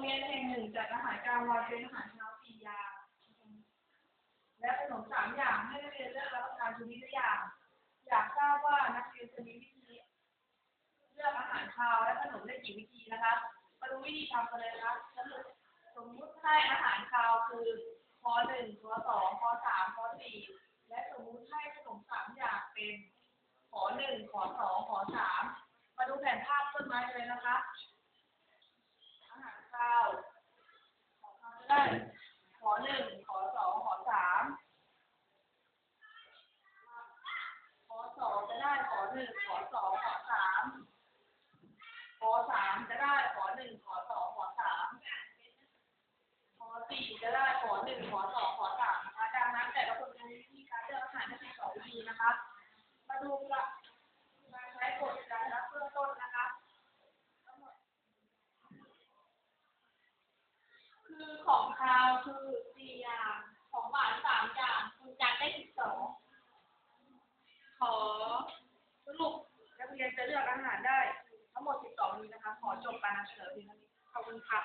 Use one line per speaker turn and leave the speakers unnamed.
งเรียนแห่งหนึ่งจัดอาหารกลางวันเป็นอาหารเช้าสี่อย่าง และขนมสามอย่างให้นักเรียนเลือกรับประทานชนิดละอย่าง อยากทราบว่านักเรียนจะมีวิธี เลือกอาหารคาวและขนมได้กี่วิธีนะคะมาดูวิธีทำกันเลยนะคะสรุปสมมุติให้อาหารคาวคือปหนึ่งปสองปสามปสี่และสมมุติให้ขนมสามอย่างเป็นขอหนึ่งขอสองขอสามมาดูแผนภาพต้นไม้กันเลยนะคะ อาหารคาวขอคาวจะได้ขอหนึ่งขอสองขอสามขอสองจะได้ขอ หนึ่งขอสองขอสามขอสามจะได้ขอหนึ่งขอสองขอสามขอสี่จะได้ขอหนึ่งขอสองขอสามนะคะดังนั้นแต่ละคนจะมีวิธีการเลือกอาหารได้เป็นสองวิธีนะคะ มาดูการใช้กฎการรับเบื้องต้นนะคะคือของคาวคือสี่อย่าง ของหวานสามอย่าง คุณจันได้สิบสอง ขอสรุปนักเรียนจะเลื อกอาหารได้ ทั้งหมดสิบสอนี้นะคะ ขอจบการนำเสนอเพียงเท่านี้ขอบคุณค่ะ